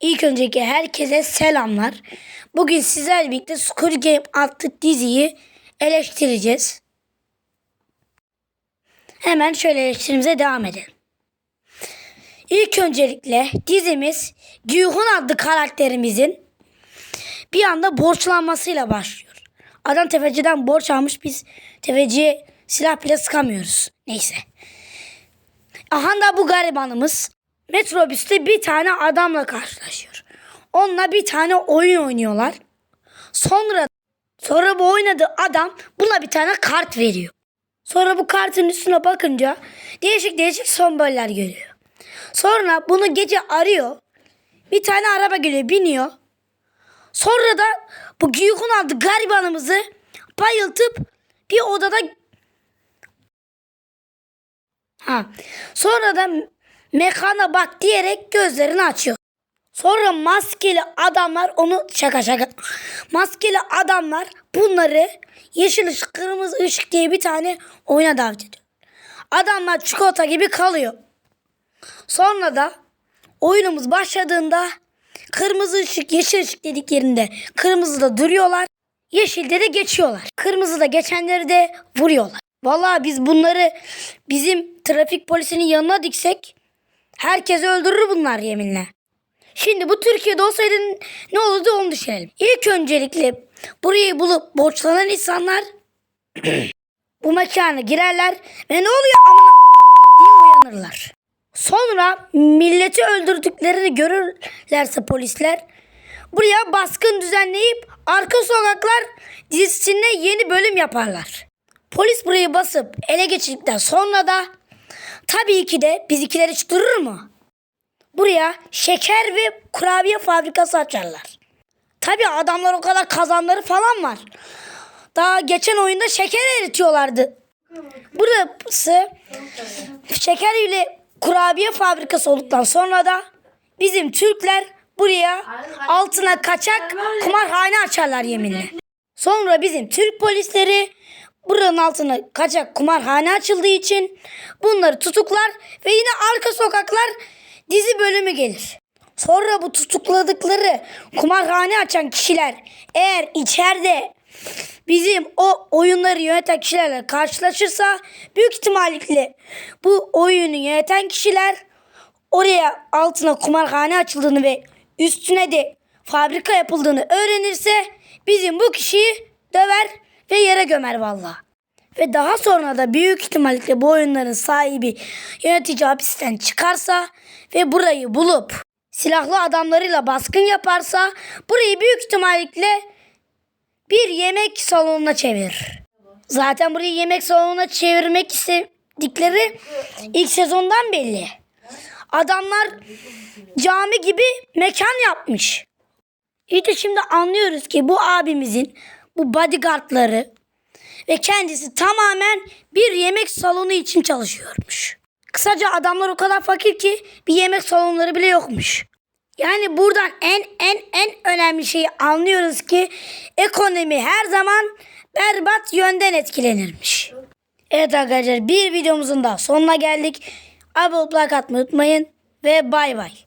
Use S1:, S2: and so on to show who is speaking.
S1: İlk önceki herkese selamlar. Bugün sizlerle birlikte Squid Game adlı diziyi eleştireceğiz. Hemen şöyle eleştirimize devam edelim. İlk öncelikle dizimiz Gyuhun adlı karakterimizin bir anda borçlanmasıyla başlıyor. Adam tefeciden borç almış biz tefeciye silah bile sıkamıyoruz. Neyse. Aha da bu garibanımız metrobüste bir tane adamla karşılaşıyor. Onunla bir tane oyun oynuyorlar. Sonra sonra bu oynadığı adam buna bir tane kart veriyor. Sonra bu kartın üstüne bakınca değişik değişik semboller görüyor. Sonra bunu gece arıyor. Bir tane araba geliyor, biniyor. Sonra da bu Gyuhun adlı garibanımızı bayıltıp bir odada Ha. Sonra da mekana bak diyerek gözlerini açıyor. Sonra maskeli adamlar onu şaka şaka. Maskeli adamlar bunları yeşil ışık kırmızı ışık diye bir tane oyuna davet ediyor. Adamlar çikolata gibi kalıyor. Sonra da oyunumuz başladığında kırmızı ışık yeşil ışık dediklerinde kırmızıda duruyorlar. Yeşilde de geçiyorlar. Kırmızıda geçenleri de vuruyorlar. Vallahi biz bunları bizim trafik polisinin yanına diksek herkesi öldürür bunlar yeminle. Şimdi bu Türkiye'de olsaydı ne olurdu onu düşünelim. İlk öncelikle burayı bulup borçlanan insanlar bu mekana girerler ve ne oluyor amına diye uyanırlar. Sonra milleti öldürdüklerini görürlerse polisler buraya baskın düzenleyip arka sokaklar dizisine yeni bölüm yaparlar. Polis burayı basıp ele geçirdikten sonra da tabii ki de bizimkileri hiç durur mu? Buraya şeker ve kurabiye fabrikası açarlar. Tabii adamlar o kadar kazanları falan var. Daha geçen oyunda şeker eritiyorlardı. Burası şeker ile kurabiye fabrikası olduktan sonra da bizim Türkler buraya altına kaçak kumarhane açarlar yeminle. Sonra bizim Türk polisleri buranın altına kaçak kumarhane açıldığı için bunları tutuklar ve yine arka sokaklar dizi bölümü gelir. Sonra bu tutukladıkları kumarhane açan kişiler eğer içeride bizim o oyunları yöneten kişilerle karşılaşırsa büyük ihtimalle bu oyunu yöneten kişiler oraya altına kumarhane açıldığını ve üstüne de fabrika yapıldığını öğrenirse bizim bu kişiyi döver ve yere gömer valla. Ve daha sonra da büyük ihtimalle bu oyunların sahibi yönetici hapisten çıkarsa ve burayı bulup silahlı adamlarıyla baskın yaparsa burayı büyük ihtimalle bir yemek salonuna çevirir. Zaten burayı yemek salonuna çevirmek istedikleri ilk sezondan belli. Adamlar cami gibi mekan yapmış. İşte şimdi anlıyoruz ki bu abimizin bu bodyguardları ve kendisi tamamen bir yemek salonu için çalışıyormuş. Kısaca adamlar o kadar fakir ki bir yemek salonları bile yokmuş. Yani buradan en en en önemli şeyi anlıyoruz ki ekonomi her zaman berbat yönden etkilenirmiş. Evet arkadaşlar bir videomuzun da sonuna geldik. Abone olup like unutmayın ve bay bay.